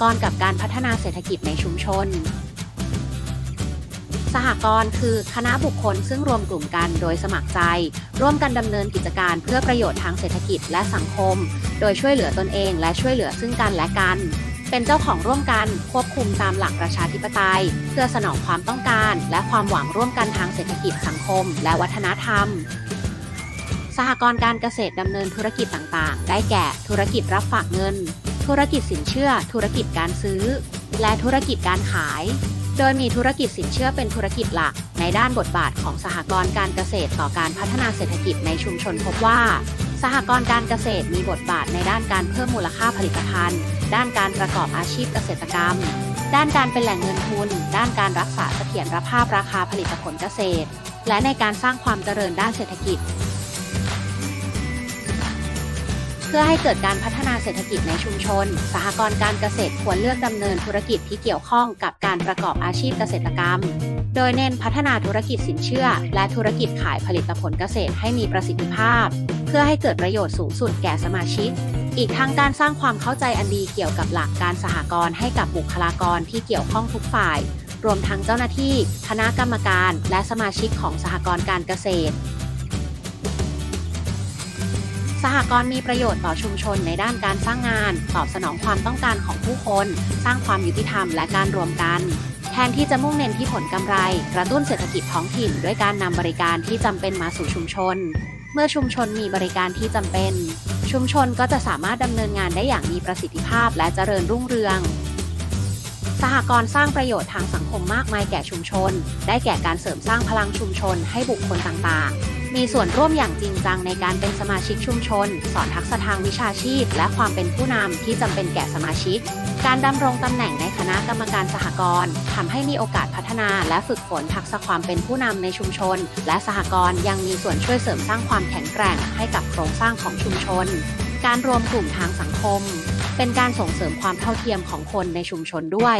กรณ์กับการพัฒนาเศรษฐกิจในชุมชน สหกรณ์คือคณะบุคคลซึ่งรวมกลุ่มกันโดยสมัครใจ ร่วมกันดำเนินกิจการเพื่อประโยชน์ทางเศรษฐกิจและสังคม โดยช่วยเหลือตนเองและช่วยเหลือซึ่งกันและกัน เป็นเจ้าของร่วมกันควบคุมตามหลักประชาธิปไตย เพื่อสนองความต้องการ และความหวังร่วมกันทางเศรษฐกิจสังคม และวัฒนธรรมสหกรณ์การเกษตรดำเนินธุรกิจต่างๆ ได้แก่ธุรกิจรับฝากเงิน ธุรกิจสินเชื่อ ธุรกิจการซื้อ และธุรกิจการขาย โดยมีธุรกิจสินเชื่อเป็นธุรกิจหลัก ในด้านบทบาทของสหกรณ์การเกษตรต่อการพัฒนาเศรษฐกิจในชุมชนพบว่า สหกรณ์การเกษตรมีบทบาทในด้านการเพิ่มมูลค่าผลิตภัณฑ์ ด้านการประกอบอาชีพเกษตรกรรม ด้านการเป็นแหล่งเงินทุน ด้านการรักษาเสถียรภาพราคาผลิตผลเกษตร และในการสร้างความเจริญด้านเศรษฐกิจ พื่อให้เกิดการพัฒนาเศรษฐกิจในชุมชน สหกรณ์การเกษตรควรเลือกดำเนินธุรกิจที่เกี่ยวข้องกับการประกอบอาชีพเกษตรกรรม โดยเน้นพัฒนาธุรกิจสินเชื่อ และธุรกิจขายผลิตผลเกษตรให้มีประสิทธิภาพ เพื่อให้เกิดประโยชน์สูงสุดแก่สมาชิก อีกทั้งการสร้างความเข้าใจอันดีเกี่ยวกับหลักการสหกรณ์ให้กับบุคลากรที่เกี่ยวข้องทุกฝ่าย รวมทั้งเจ้าหน้าที่ คณะกรรมการ และสมาชิกของสหกรณ์การเกษตร สหกรณ์มีประโยชน์ต่อชุมชนในด้านการสร้างงาน ตอบสนองความต้องการของผู้คน สร้างความยุติธรรมและการรวมกัน แทนที่จะมุ่งเน้นที่ผลกำไร กระตุ้นเศรษฐกิจท้องถิ่น ด้วยการนำบริการที่จำเป็นมาสู่ชุมชน เมื่อชุมชนมีบริการที่จำเป็น ชุมชนก็จะสามารถดำเนินงานได้อย่างมีประสิทธิภาพและเจริญรุ่งเรืองสหกรณ์สร้างประโยชน์ทางสังคมมากมายแก่ชุมชน ได้แก่การเสริมสร้างพลังชุมชนให้บุคคลต่างๆ มีส่วนร่วมอย่างจริงจังในการเป็นสมาชิกชุมชน สอนทักษะทางวิชาชีพ และความเป็นผู้นำที่จำเป็นแก่สมาชิก การดำรงตำแหน่งในคณะกรรมการสหกรณ์ทำให้มีโอกาสพัฒนาและฝึกฝนทักษะความเป็นผู้นำในชุมชน และสหกรณ์ยังมีส่วนช่วยเสริมสร้างความแข็งแกร่งให้กับโครงสร้างของชุมชน การรวมกลุ่มทางสังคม เป็นการส่งเสริมความเท่าเทียมของคนในชุมชนด้วย